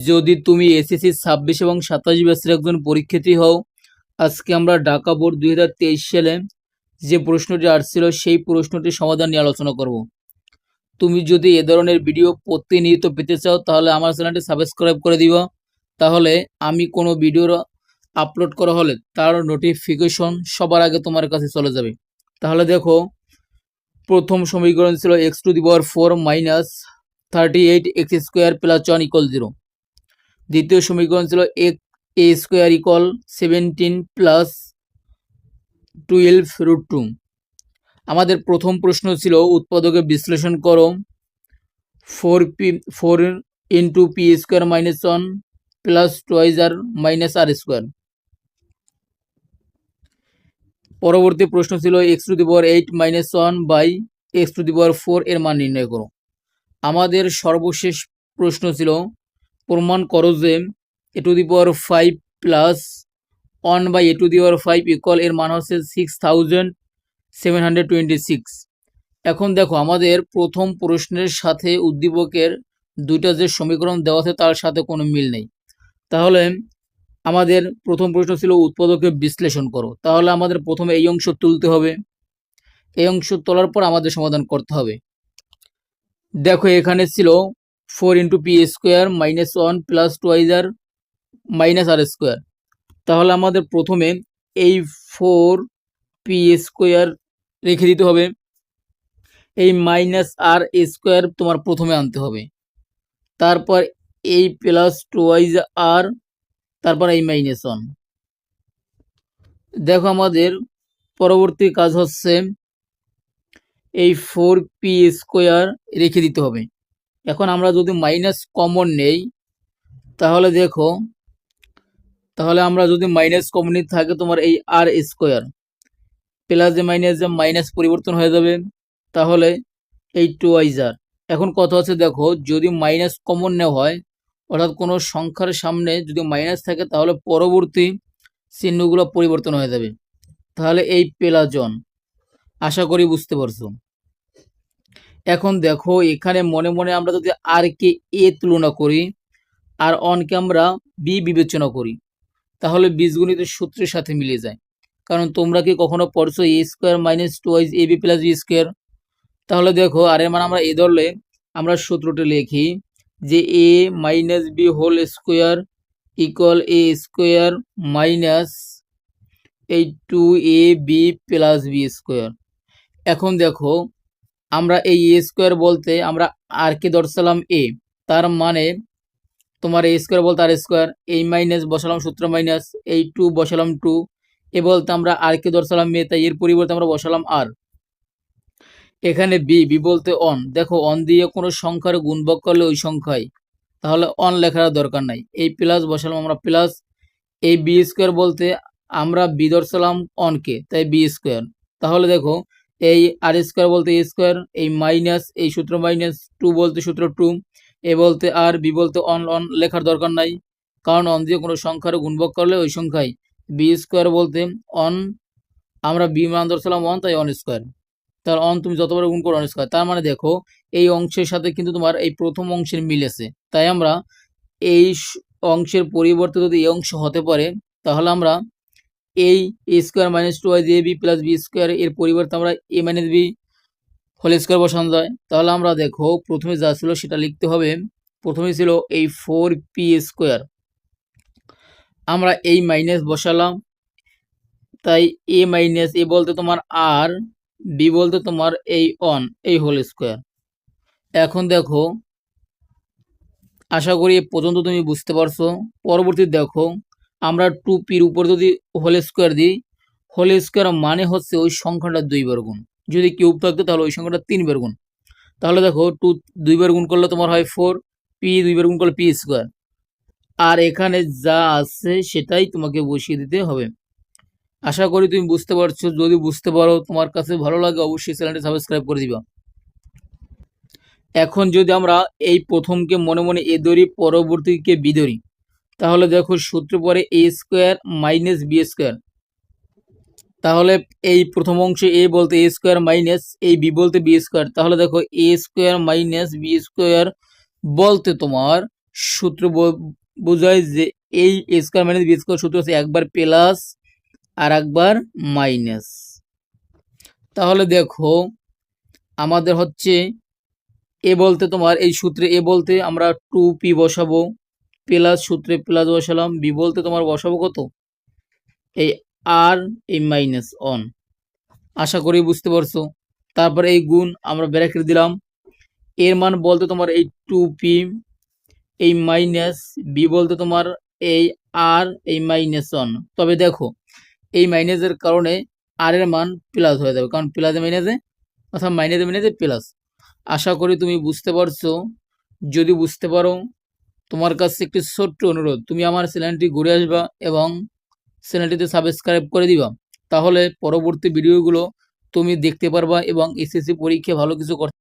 যদি তুমি এসএসসি ছাব্বিশ এবং সাতাশ ব্যাচের একজন পরীক্ষার্থী হও, আজকে আমরা ঢাকা বোর্ড দুই হাজার তেইশ সালে যে প্রশ্নটি আসছিল, সেই প্রশ্নটির সমাধান নিয়ে আলোচনা করব। তুমি যদি এ ধরনের ভিডিও প্রতিনিয়ত পেতে চাও, তাহলে আমার চ্যানেলটি সাবস্ক্রাইব করে দিও তাহলে আমি কোনো ভিডিওর আপলোড করা হলে তার নোটিফিকেশন সবার আগে তোমার কাছে চলে যাবে। তাহলে দেখো, প্রথম সমীকরণ ছিল x to the power four minus thirty eight x square plus one equal zero দ্বিতীয় সমীকরণ ছিল এক a square equal seventeen plus twelve root two আমাদের প্রথম প্রশ্ন ছিল, উৎপাদকে বিশ্লেষণ করো। Four p four into p square minus one plus twice r minus r square পরবর্তী প্রশ্ন ছিল x to the power eight minus one by x to the power four এর মান নির্ণয় করো। আমাদের সর্বশেষ প্রশ্ন ছিল প্রমাণ করো যে a to the power five plus one by a to the power five equal এর মান হচ্ছে six thousand seven hundred twenty six এখন দেখো আমাদের প্রথম প্রশ্নের সাথে উদ্দীপকের দুইটা যে সমীকরণ দেওয়া আছে তার সাথে কোনো মিল নেই। তাহলে আমাদের প্রথম প্রশ্ন ছিল উৎপাদকে বিশ্লেষণ করো। তাহলে আমাদের প্রথমে এই অংশ তুলতে হবে। এই অংশ তোলার পর আমাদের সমাধান করতে হবে। দেখো এখানে ছিল four into p square minus one plus twice r minus r square. তাহলে আমাদের প্রথমে এই ফোর পি স্কোয়ার রেখে দিতে হবে। এই মাইনাস আর স্কোয়ার তোমার প্রথমে আনতে হবে। তারপর এই প্লাস টুয়াইজ আর, তারপর এই মাইনাস ওয়ান। দেখো আমাদের পরবর্তী কাজ হচ্ছে এই ফোর পি স্কোয়ার রেখে দিতে হবে। এখন আমরা যদি মাইনাস কমন নেই, তাহলে দেখো, তাহলে আমরা যদি মাইনাস কমন থাকে তোমার এই আর স্কোয়ার প্লাস যে মাইনাস যে মাইনাস পরিবর্তন হয়ে যাবে, তাহলে এই টু আইজার এখন কথা হচ্ছে দেখো, যদি মাইনাস কমন নেওয়া হয়, অর্থাৎ কোনো সংখ্যার সামনে যদি মাইনাস থাকে, তাহলে পরবর্তী চিহ্নগুলো পরিবর্তন হয়ে যাবে। তাহলে এই পেলাজন, আশা করি বুঝতে পারছ। এখন দেখো, এখানে মনে মনে আমরা যদি আর কে এ তুলনা করি, আর অনকে আমরা বি বিবেচনা করি, তাহলে বীজগণিতের সূত্রের সাথে মিলে যায়। কারণ তোমরা কি কখনো পড়ছো a square minus twice a b plus b square তাহলে দেখো আর এর মানে আমরা এ ধরলে আমরা সূত্রটা লিখি যে a minus b whole square equal a square minus এই two a b plus b square এখন দেখো আমরা এই এ স্কোয়ার বলতে আমরা আর কে দর্শালাম এ তার মানে তোমার এ স্কোয়ার বলতে আর স্কোয়ার এই মাইনাস বসালাম সূত্র মাইনাস এই টু বসালাম টু এ বলতে আমরা আর কে দর্শালাম মে তাই এর পরিবর্তে আমরা বসালাম আর এখানে বি বি বলতে অন দেখো অন দিয়ে কোনো সংখ্যার গুণভগ করলে ওই সংখ্যায় তাহলে অন লেখার দরকার নাই, এই প্লাস বসালাম আমরা প্লাস এই বি স্কোয়ার বলতে আমরা বি দর্শালাম অনকে তাই বি স্কোয়ার তাহলে দেখো এই আর স্কোয়ার বলতে এ স্কোয়ার, এই মাইনাস, এই সূত্র মাইনাস টু বলতে সূত্র টু, এ বলতে আর, বি বলতে অন অন লেখার দরকার নাই। কারণ অন দিয়ে কোনো সংখ্যার গুণভগ করলে ওই সংখ্যায় বি স্কোয়ার বলতে অন, আমরা বি মান ধরছিলাম অন তাই অন স্কোয়ার। তার অন তুমি যতবার গুণ করো অন স্কোয়ার। তার মানে দেখো, এই অংশের সাথে কিন্তু তোমার এই প্রথম অংশের মিল আছে। তাই আমরা এই অংশের পরিবর্তে যদি এই অংশ হতে পারে, তাহলে আমরা এই a square minus twice b plus b square এর পরিবর্তে আমরা a minus b whole square বসানো যায়। তাহলে আমরা দেখো, প্রথমে যা ছিল সেটা লিখতে হবে। প্রথমে ছিল এই ফোর পি স্কোয়ার আমরা এই মাইনাস বসালাম। তাই এ মাইনাস এ বলতে তোমার আর বি বলতে তোমার এই অন এই হোল স্কোয়ার এখন দেখো, আশা করি পর্যন্ত তুমি বুঝতে পারছ। পরবর্তী দেখো আমরা টু পির উপর যদি হোল স্কোয়ার দিই হোল স্কোয়ার মানে হচ্ছে ওই সংখ্যাটা দুইবার গুণ। যদি কিউব থাকতো তাহলে ওই সংখ্যাটা তিনবার গুণ। তাহলে দেখো টু দুইবার গুণ করলে তোমার হয় ফোর পি দুইবার গুণ করলে পি স্কোয়ার আর এখানে যা আছে সেটাই তোমাকে বসিয়ে দিতে হবে। আশা করি তুমি বুঝতে পারছ। যদি বুঝতে পারো, তোমার কাছে ভালো লাগে, অবশ্যই চ্যানেলটি সাবস্ক্রাইব করে দিবা। এখন যদি আমরা এই প্রথমকে মনে মনে এ ধরি, পরবর্তীকে বি ধরি তাহলে দেখো সূত্র পরে a square minus b square তাহলে এই প্রথম অংশে এ বলতে এ স্কোয়ার মাইনাস এই বি বলতে বি স্কোয়ার তাহলে দেখো a square minus b square বলতে তোমার সূত্র বোঝায় যে এই a square minus b square সূত্র হচ্ছে একবার প্লাস আর একবার মাইনাস তাহলে দেখো আমাদের হচ্ছে এ বলতে তোমার এই সূত্রে এ বলতে আমরা টু পি বসাবো। প্লাস সূত্রে প্লাস বসালাম, বি বলতে তোমার বসাবো কত? এই আর, এই মাইনাস অন আশা করি বুঝতে পারছ। তারপরে এই গুণ আমরা ব্র্যাকেট দিলাম। এর মান বলতে তোমার এই টু পি এই মাইনাস বি বলতে তোমার এই আর এই মাইনাস অন তবে দেখো, এই মাইনাসের কারণে আর এর মান প্লাস হয়ে যাবে। কারণ প্লাসে মাইনাসে অর্থাৎ মাইনাসে মাইনাসে প্লাস আশা করি তুমি বুঝতে পারছ। যদি বুঝতে পারো তোমার কাছে একটি ছোট্ট অনুরোধ। তুমি আমার চ্যানেলটি ঘুরে আসবা এবং চ্যানেলটিতে সাবস্ক্রাইব করে দিবা। তাহলে পরবর্তী ভিডিওগুলো তুমি দেখতে পারবা এবং এসএসসি পরীক্ষা ভালো কিছু করতে